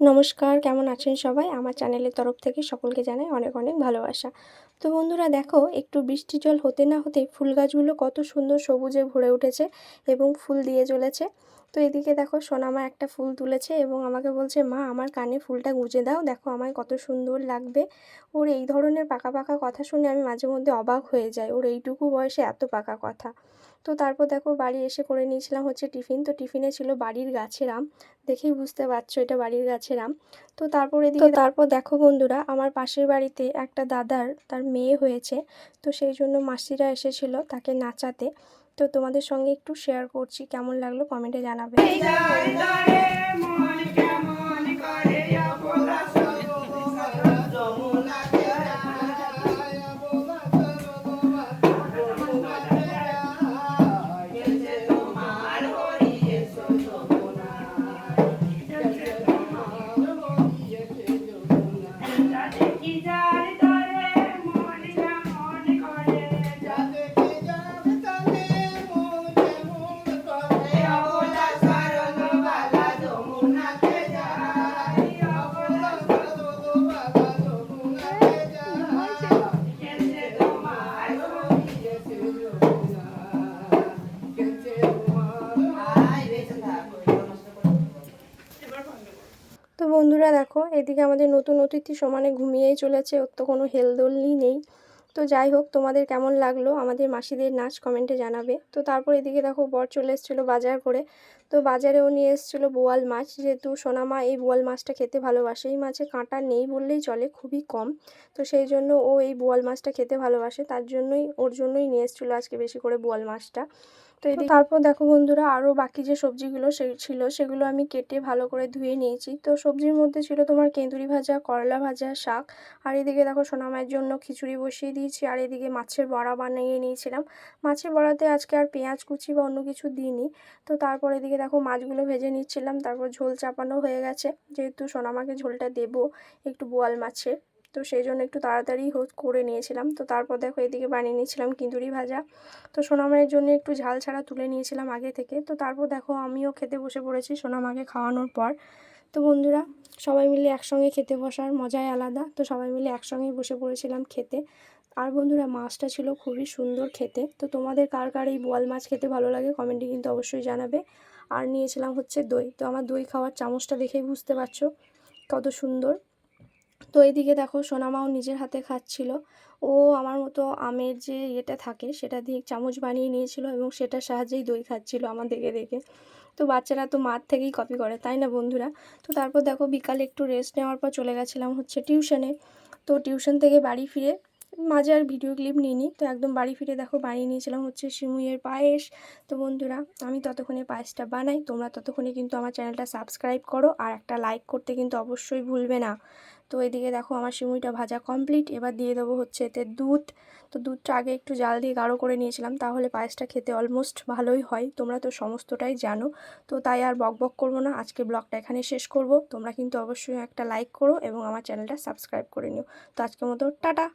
নমস্কার, কেমন আছেন সবাই? আমার চ্যানেলের তরফ থেকে সকলকে জানাই অনেক অনেক ভালোবাসা। তো বন্ধুরা দেখো, একটু বৃষ্টি জল হতে না হতেই ফুল গাছগুলো কত সুন্দর সবুজে ভরে উঠেছে এবং ফুল দিয়ে চলেছে তো এদিকে দেখো, সোনামা একটা ফুল তুলেছে এবং আমাকে বলছে, মা, আমার কানে ফুলটা গুঁজে দাও। দেখো আমায় কত সুন্দর লাগবে। ওর এই ধরনের পাকা পাকা কথা শুনে আমি মাঝে মধ্যে অবাক হয়ে যাই। ওর এইটুকু বয়সে এত পাকা কথা। তো তারপর দেখো বাড়ি এসে করে নিয়েছিলাম হচ্ছে টিফিন। তো টিফিনে ছিল বাড়ির গাছের আম। দেখেই বুঝতে পারছ এটা বাড়ির গাছের আম। তো তারপর এদিকে তারপর দেখো বন্ধুরা আমার পাশের বাড়িতে একটা দাদার তার মেয়ে হয়েছে। তো সেই জন্য মাসিরা এসেছিল তাকে নাচাতে। তো তোমাদের সঙ্গে একটু শেয়ার করছি কেমন লাগল কমেন্টে জানাবে। তো বন্ধুরা দেখো, এদিকে আমাদের নতুন অতিথি সমানে ঘুমিয়েই চলেছে, ওর তো কোনো হেলদোলই নেই। তো যাই হোক, তোমাদের কেমন লাগল আমাদের মাসিদের নাচ কমেন্টে জানাবে। তো তারপর এদিকে দেখো, বর চলে এসেছিল বাজার করে। তো বাজারেও নিয়ে এসেছিল বোয়াল মাছ। যেহেতু সোনামা এই বোয়াল মাছটা খেতে ভালোবাসে, এই মাছে কাঁটা নেই বললেই চলে, খুবই কম। তো সেই জন্য ও এই বোয়াল মাছটা খেতে ভালোবাসে, তার জন্যই, ওর জন্যই নিয়ে এসেছিল আজকে বেশি করে বোয়াল মাছটা। তো এদিকে তারপর দেখো বন্ধুরা আরও বাকি যে সবজিগুলো সে ছিল সেগুলো আমি কেটে ভালো করে ধুয়ে নিয়েছি। তো সবজির মধ্যে ছিল তোমার কেঁদুরি ভাজা করলা ভাজা শাক। আর এদিকে দেখো সোনামায়ের জন্য খিচুড়ি বসিয়ে দিয়েছি। আর এদিকে মাছের বড়া বানিয়ে নিয়েছিলাম। মাছের বড়াতে আজকে আর পেঁয়াজ কুচি বা অন্য কিছু দিইনি। তো তারপর এদিকে দেখো মাছগুলো ভেজে নিচ্ছিলাম। তারপর ঝোল চাপানো হয়ে গেছে। যেহেতু সোনামাকে ঝোলটা দেবো একটু বোয়াল মাছের। তো সেই জন্য একটু তাড়াতাড়ি করে নিয়েছিলাম। তো তারপর দেখো এদিকে বানিয়ে নিয়েছিলাম কিঁদুরি ভাজা। তো সোনামায়ের জন্য একটু ঝাল ছাড়া তুলে নিয়েছিলাম আগে থেকে। তো তারপর দেখো আমিও খেতে বসে পড়েছি সোনামাকে খাওয়ানোর পর। তো বন্ধুরা, সবাই মিলে একসঙ্গে খেতে বসার মজাই আলাদা। তো সবাই মিলে একসঙ্গেই বসে পড়েছিলাম খেতে। আর বন্ধুরা, মাছটা ছিল খুবই সুন্দর খেতে। তো তোমাদের কার কার এই বোয়াল মাছ খেতে ভালো লাগে কমেন্টে কিন্তু অবশ্যই জানাবে। আর নিয়েছিলাম হচ্ছে দই। তো আমার দই খাওয়ার চামচটা দেখেই বুঝতে পারছ কত সুন্দর। তো এইদিকে দেখো সোনামাও নিজের হাতে খাচ্ছিল। ও আমার মতো আমের যে ইয়েটা থাকে সেটা দিয়ে চামচ বানিয়ে নিয়েছিল এবং সেটার সাহায্যেই দই খাচ্ছিল আমার দেখে দেখে। তো বাচ্চারা তো মার থেকেই কপি করে, তাই না বন্ধুরা? তো তারপর দেখো বিকালে একটু রেস্ট নেওয়ার পর চলে গেছিলাম হচ্ছে টিউশনে তো টিউশন থেকে বাড়ি ফিরে মাঝে আর ভিডিও ক্লিপ নিইনি, তো একদম বাড়ি ফিরে দেখো বানিয়ে নিয়েছিলাম হচ্ছে সিমুইয়ের পায়েস। তো বন্ধুরা, আমি ততক্ষণে পায়েসটা বানাই, তোমরা ততক্ষণে কিন্তু আমার চ্যানেলটা সাবস্ক্রাইব করো আর একটা লাইক করতে কিন্তু অবশ্যই ভুলবে না। তো এদিকে দেখো আমার সিমুইটা ভাজা কমপ্লিট এবার দিয়ে দেবো হচ্ছে এতে দুধ। তো দুধটা আগে একটু জাল দিয়ে গাঢ় করে নিয়েছিলাম, তাহলে পায়েসটা খেতে অলমোস্ট ভালোই হয়। তোমরা তো সমস্তটাই জানো। তো তাই আর বক বক করব না, আজকে ব্লগটা এখানে শেষ করব। তোমরা কিন্তু অবশ্যই একটা লাইক করো এবং আমার চ্যানেলটা সাবস্ক্রাইব করে নিও। তো আজকের মতো, টাটা!